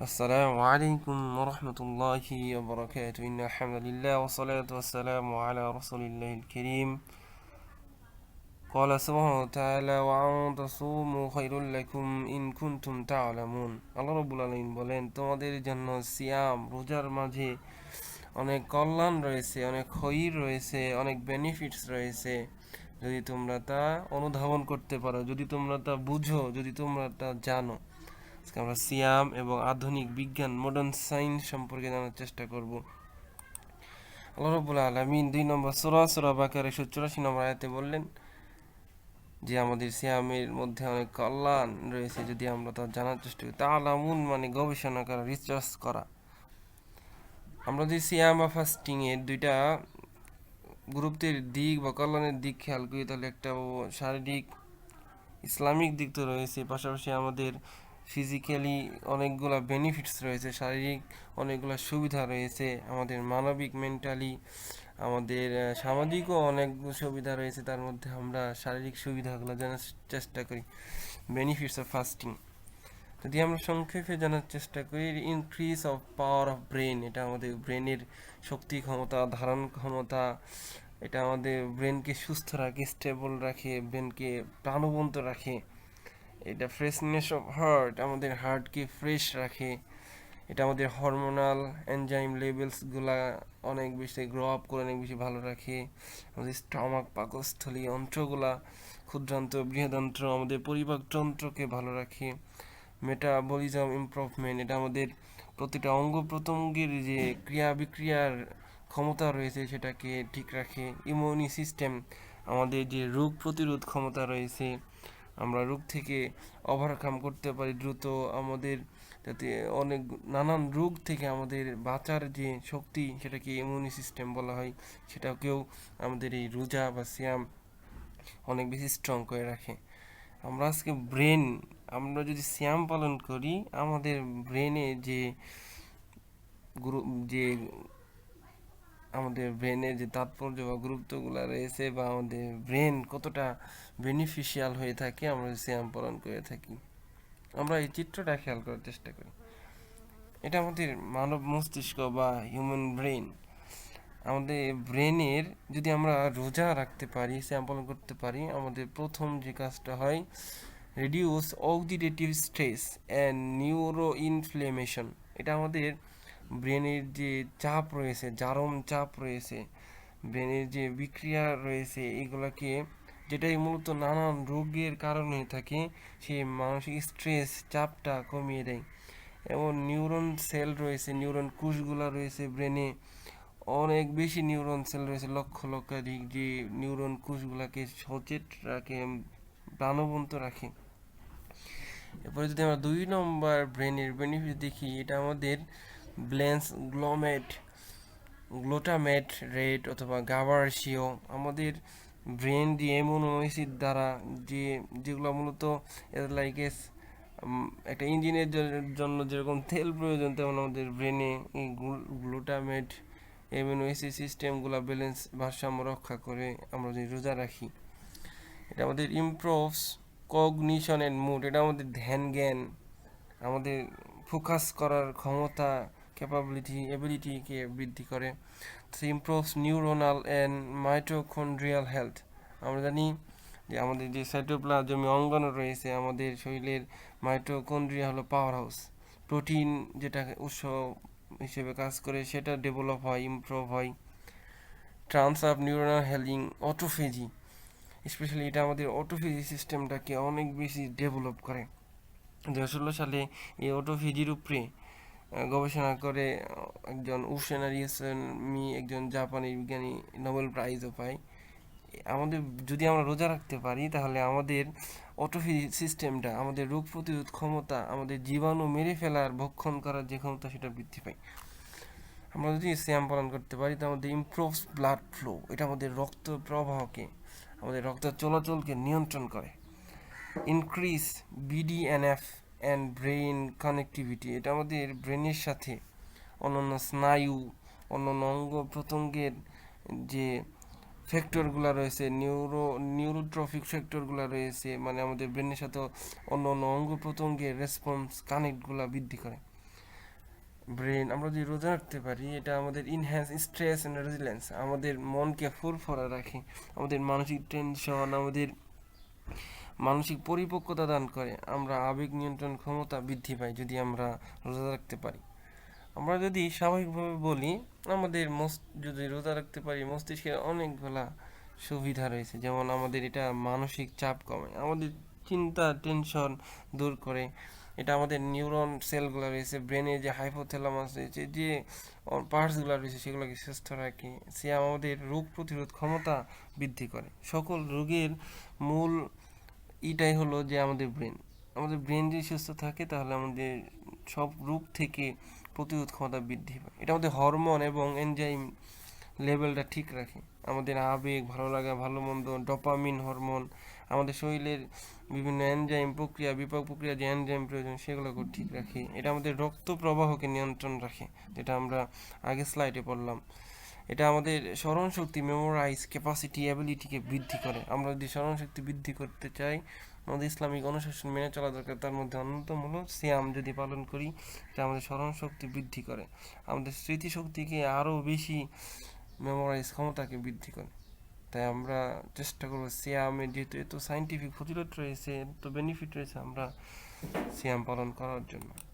السلام عليكم ورحمة الله وبركاته إن الحمد لله والصلاة والسلام على رسول الله الكريم قال سبحانه وتعالى وأن تصوموا خير لكم إن كنتم تعلمون আল্লাহ রব্বুল আলামিন বলেন তোমাদের জন্য সিয়াম রোজার মাঝে অনেক কল্যাণ রয়েছে অনেক খৈর রয়েছে অনেক বেনিফিটস রয়েছে যদি তোমরা তা অনুধাবন করতে পারো যদি তোমরা তা বুঝো যদি তোমরা তা জানো আজকে আমরা সিয়াম এবং আধুনিক বিজ্ঞান মডার্ন সায়েন্স সম্পর্কে জানার চেষ্টা করব। আল্লাহ রব্বুল আলমিন দুই নম্বর সোরা সোরা বাকার একশো চুরাশি নম্বর আয়াতে বললেন যে, আমাদের সিয়ামের মধ্যে অনেক কল্যাণ রয়েছে যদি আমরা তা জানার চেষ্টা করি। তা আলামুন মানে গবেষণা করা রিসার্চ করা। আমরা যদি সিয়াম বা ফাস্টিং এর দুইটা গুরুত্বের দিক বা কল্যাণের দিক খেয়াল করি, তাহলে একটা শারীরিক, ইসলামিক দিক তো রয়েছে। পাশাপাশি আমাদের ফিজিক্যালি অনেকগুলো বেনিফিটস রয়েছে, শারীরিক অনেকগুলো সুবিধা রয়েছে, আমাদের মানবিক মেন্টালি আমাদের সামাজিকও অনেক সুবিধা রয়েছে, তার মধ্যে আমরা শারীরিক সুবিধাগুলো জানার চেষ্টা করি বেনিফিটস অফ ফাস্টিং যদি আমরা সংক্ষেপে জানার চেষ্টা করি increase of power of brain এটা আমাদের ব্রেনের শক্তি ক্ষমতা, ধারণ ক্ষমতা, এটা আমাদের ব্রেনকে সুস্থ রাখে স্টেবল রাখে ব্রেনকে প্রাণবন্ত রাখে এটা ফ্রেশনেস অফ হার্ট আমাদের হার্টকে ফ্রেশ রাখে। এটা আমাদের হরমোনাল এনজাইম লেভেলসগুলা অনেক বেশি গ্রো আপ করে, অনেক বেশি ভালো রাখে। আমাদের স্টমাক পাকস্থলী, অন্ত্রগুলা, ক্ষুদ্রান্ত বৃহদান্ত্র আমাদের পরিপাকতন্ত্রকে ভালো রাখে। মেটাবলিজম ইমপ্রুভমেন্ট এটা আমাদের প্রতিটা অঙ্গ প্রত্যঙ্গের যে ক্রিয়া বিক্রিয়ার ক্ষমতা রয়েছে, সেটাকে ঠিক রাখে। ইমিউনি সিস্টেম আমাদের যে রোগ প্রতিরোধ ক্ষমতা রয়েছে আমরা রোগ থেকে ওভারকাম করতে পারি দ্রুত আমাদের যাতে অনেক নানান রোগ থেকে আমাদের বাঁচার যে শক্তি, সেটাকে ইমিউনি সিস্টেম বলা হয়, সেটাকেও আমাদের এই রোজা বা সিয়াম অনেক বেশি স্ট্রং করে রাখে। আমরা আজকে ব্রেন আমরা যদি সিয়াম পালন করি, আমাদের ব্রেনে যে গুরু, যে আমাদের ব্রেনের যে তাৎপর্য বা গুরুত্বগুলো রয়েছে বা আমাদের ব্রেন কতটা বেনিফিশিয়াল হয়ে থাকে, আমরা শ্যাম পালন করে থাকি, আমরা এই চিত্রটা খেয়াল করার চেষ্টা করি। এটা আমাদের মানব মস্তিষ্ক বা হিউম্যান ব্রেন আমাদের ব্রেনের যদি আমরা রোজা রাখতে পারি, শ্যাম পালন করতে পারি, আমাদের প্রথম যে কাজটা হয় reduce oxidative stress and neuro inflammation এটা আমাদের ব্রেনের যে চাপ রয়েছে, জারম চাপ রয়েছে, ব্রেনের যে বিক্রিয়া রয়েছে, এগুলোকে যেটাই মূলত নানান রোগের কারণ হয়ে থাকে, সেই মানসিক স্ট্রেস চাপটা কমিয়ে দেয়। এবং নিউরন সেল রয়েছে নিউরন কোষগুলো রয়েছে ব্রেনে, অনেক বেশি নিউরন সেল রয়েছে, লক্ষ লক্ষাধিক যে নিউরন কোষগুলোকে সচেত রাখে, প্রাণবন্ত রাখে। এরপরে যদি আমরা দুই নম্বর ব্রেনের বেনিফিট দেখি, এটা আমাদের ব্লেন্স গ্লোমেট গ্লোটামেট রেট অথবা গাভারসিও আমাদের ব্রেন যে এমোনোসিড দ্বারা যে, যেগুলো মূলত লাইকেস একটা ইঞ্জিনের জন্য যেরকম তেল প্রয়োজন তেমন আমাদের ব্রেনে এই গ্লুটামেট এমিনো অ্যাসিড সিস্টেমগুলো ব্যালেন্স ভারসাম্য রক্ষা করে আমরা যদি রোজা রাখি। এটা আমাদের ইমপ্রুভস কগনিশন অ্যান্ড মুড এটা আমাদের ধ্যান জ্ঞান, আমাদের ফোকাস করার ক্ষমতা ক্যাপাবিলিটি এবিলিটিকে বৃদ্ধি করে। Improves neuronal and mitochondrial health আমরা জানি যে আমাদের যে সাইটোপ্লাজমি অঙ্গন রয়েছে, আমাদের শরীরের মাইটোকন্ড্রিয়া হলো পাওয়ার হাউস প্রোটিন যেটা উৎস হিসেবে কাজ করে, সেটা ডেভেলপ হয় ইমপ্রুভ হয়। Trans up neuronal healing autophagy specially এটা আমাদের অটোফেজি সিস্টেমটাকে অনেক বেশি ডেভেলপ করে। দু ষোলো সালে এই অটোফেজির উপরে গবেষণা করে একজন মি, একজন জাপানি বিজ্ঞানী নোবেল প্রাইজও পায়। আমাদের, যদি আমরা রোজা রাখতে পারি, তাহলে আমাদের অটোফি সিস্টেমটা, আমাদের রোগ প্রতিরোধ ক্ষমতা, আমাদের জীবাণু মেরে ফেলার ভক্ষণ করার যে ক্ষমতা, সেটা বৃদ্ধি পায়। আমরা যদি শ্যাম পালন করতে পারি তো আমাদের ইমপ্রুভস ব্লাড ফ্লো এটা আমাদের রক্ত প্রবাহকে, আমাদের রক্ত চলাচলকে নিয়ন্ত্রণ করে। Increase BDNF and brain connectivity এটা আমাদের ব্রেনের সাথে অন্যান্য স্নায়ু, অন্যান্য অঙ্গ প্রত্যঙ্গের যে ফ্যাক্টরগুলো রয়েছে নিউরো নিউরোট্রফিক ফ্যাক্টরগুলো রয়েছে মানে আমাদের ব্রেনের সাথে অন্য অন্য অঙ্গ প্রত্যঙ্গের রেসপন্স কানেক্টগুলো বৃদ্ধি করে। ব্রেন আমরা যদি রোজা রাখতে পারি, এটা আমাদের ইনহ্যান্স স্ট্রেস অ্যান্ড রেজিলেন্স আমাদের মনকে ফুরফুরা রাখে, আমাদের মানসিক টেনশন আমাদের মানসিক পরিপক্কতা দান করে, আমরা আবেগ নিয়ন্ত্রণ ক্ষমতা বৃদ্ধি পাই যদি আমরা রোজা রাখতে পারি। আমরা যদি স্বাভাবিকভাবে বলি, আমাদের যদি রোজা রাখতে পারি, মস্তিষ্কের অনেকগুলা সুবিধা রয়েছে। যেমন আমাদের এটা মানসিক চাপ কমায় আমাদের চিন্তা, টেনশন দূর করে। এটা আমাদের নিউরন সেলগুলো রয়েছে, ব্রেনে যে হাইপোথ্যালামাস রয়েছে, যে পার্টসগুলো রয়েছে, সেগুলোকে সুস্থ রাখে। সে আমাদের রোগ প্রতিরোধ ক্ষমতা বৃদ্ধি করে। সকল রোগের মূল ইটাই হলো যে আমাদের ব্রেন আমাদের ব্রেন যদি সুস্থ থাকে, তাহলে আমাদের সব রোগ থেকে প্রতিরোধ ক্ষমতা বৃদ্ধি পায়। এটা আমাদের হরমোন এবং এনজাইম লেভেলটা ঠিক রাখে। আমাদের আবেগ, ভালো লাগা, ভালো মন্দ ডপামিন হরমোন আমাদের শরীরের বিভিন্ন এনজাইম প্রক্রিয়া, বিপাক প্রক্রিয়া, যে এনজাইম প্রয়োজন সেগুলোকে ঠিক রাখে। এটা আমাদের রক্ত প্রবাহকে নিয়ন্ত্রণ রাখে, যেটা আমরা আগে স্লাইডে পড়লাম। এটা আমাদের স্মরণ শক্তি মেমোরাইজ ক্যাপাসিটি অ্যাবিলিটিকে বৃদ্ধি করে। আমরা যদি স্মরণ শক্তি বৃদ্ধি করতে চাই, আমাদের ইসলামিক অনুশাসন মেনে চলা দরকার। তার মধ্যে অন্যতম হলো সিয়াম যদি পালন করি এটা আমাদের স্মরণ শক্তি বৃদ্ধি করে। আমাদের স্মৃতিশক্তিকে আরও বেশি মেমোরাইজ ক্ষমতাকে বৃদ্ধি করে। তাই আমরা চেষ্টা করব সিয়ামের যেহেতু এত সাইন্টিফিক ফজিলত রয়েছে, এত বেনিফিট রয়েছে, আমরা সিয়াম পালন করার জন্য।